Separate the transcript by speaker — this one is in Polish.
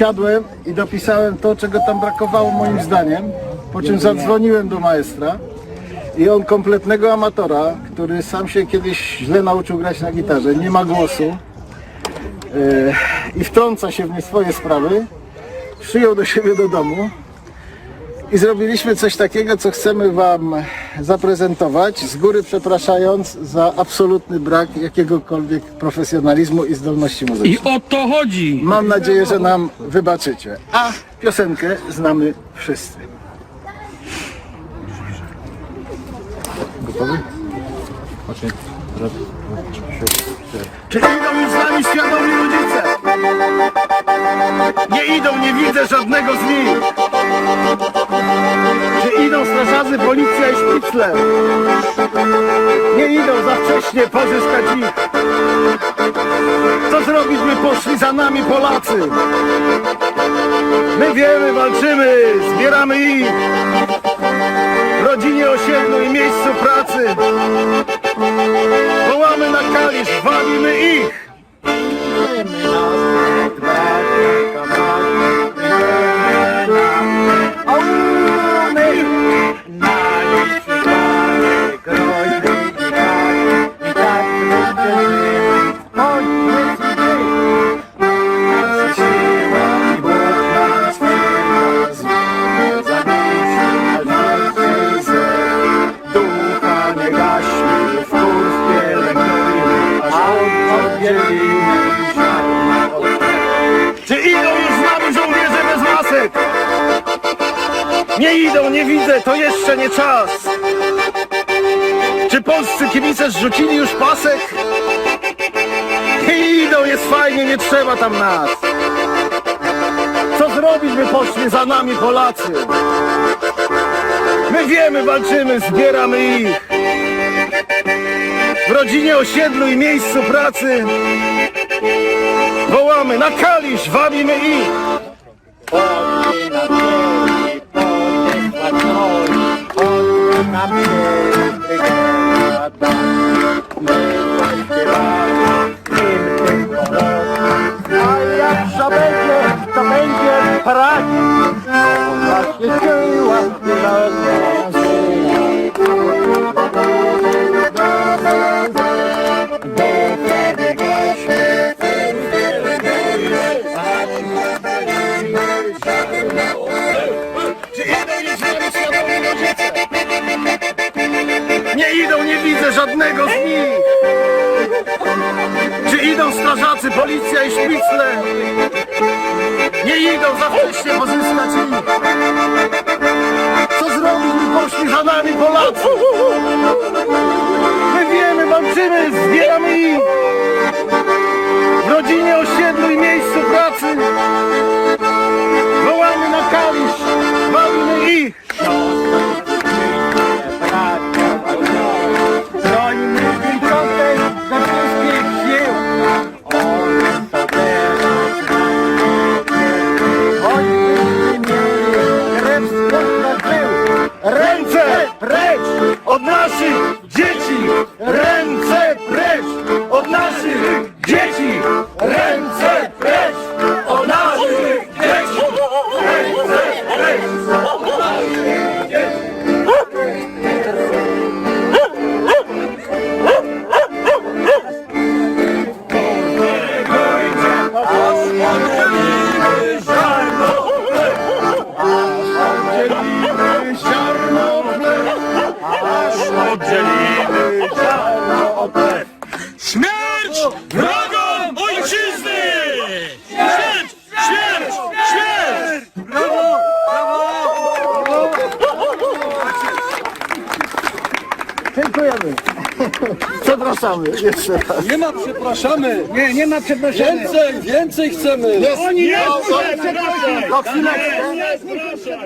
Speaker 1: siadłem i dopisałem to, czego tam brakowało moim zdaniem, po czym zadzwoniłem do maestra i on kompletnego amatora, który sam się kiedyś źle nauczył grać na gitarze, nie ma głosu e, i wtrąca się w nie swoje sprawy, przyjął do siebie do domu i zrobiliśmy coś takiego, co chcemy Wam zaprezentować, z góry przepraszając za absolutny brak jakiegokolwiek profesjonalizmu i zdolności muzycznej.
Speaker 2: I o to chodzi.
Speaker 1: Mam nadzieję, że nam wybaczycie. A piosenkę znamy wszyscy. Gotowy? Czy idą już z nami świadomi rodzice? Nie idą, nie widzę żadnego z nich. Nie idą za wcześnie pozyskać ich. Co zrobić, by poszli za nami Polacy? My wiemy, walczymy, zbieramy ich. Rodzinie, Czy idą już z nami żołnierze bez masek? Nie idą, nie widzę, to jeszcze nie czas. Czy polscy kibice zrzucili już pasek? Nie idą, jest fajnie, nie trzeba tam nas. Co zrobić, by poszli za nami Polacy? My wiemy, walczymy, zbieramy ich. W rodzinie, osiedlu i miejscu pracy wołamy na kalisz, wabimy ich. A jak zabędzie, to będzie paranie. Nie idą, nie widzę żadnego z nich. Czy idą strażacy, policja i szpicle? Nie idą, za wcześnie pozyskać ich. Co zrobić, by poszli za nami Polacy? My wiemy, walczymy, zbieramy ich. W rodzinie, Oddzielimy ziarno Oddzielimy ziarno od plew Aż oddzielimy ziarno od plew
Speaker 2: Śmierć wrogom ojczyzny! Śmierć! Śmierć! Śmierć!
Speaker 1: Dziękujemy. Przepraszamy jeszcze raz.
Speaker 3: Nie ma przepraszamy.
Speaker 1: Nie, nie ma przepraszania.
Speaker 3: Więcej, więcej chcemy.
Speaker 1: Jest,
Speaker 2: Oni nie
Speaker 1: o, o,
Speaker 2: przepraszaj!
Speaker 1: o, chwileczkę.
Speaker 2: Nie, nie, proszę!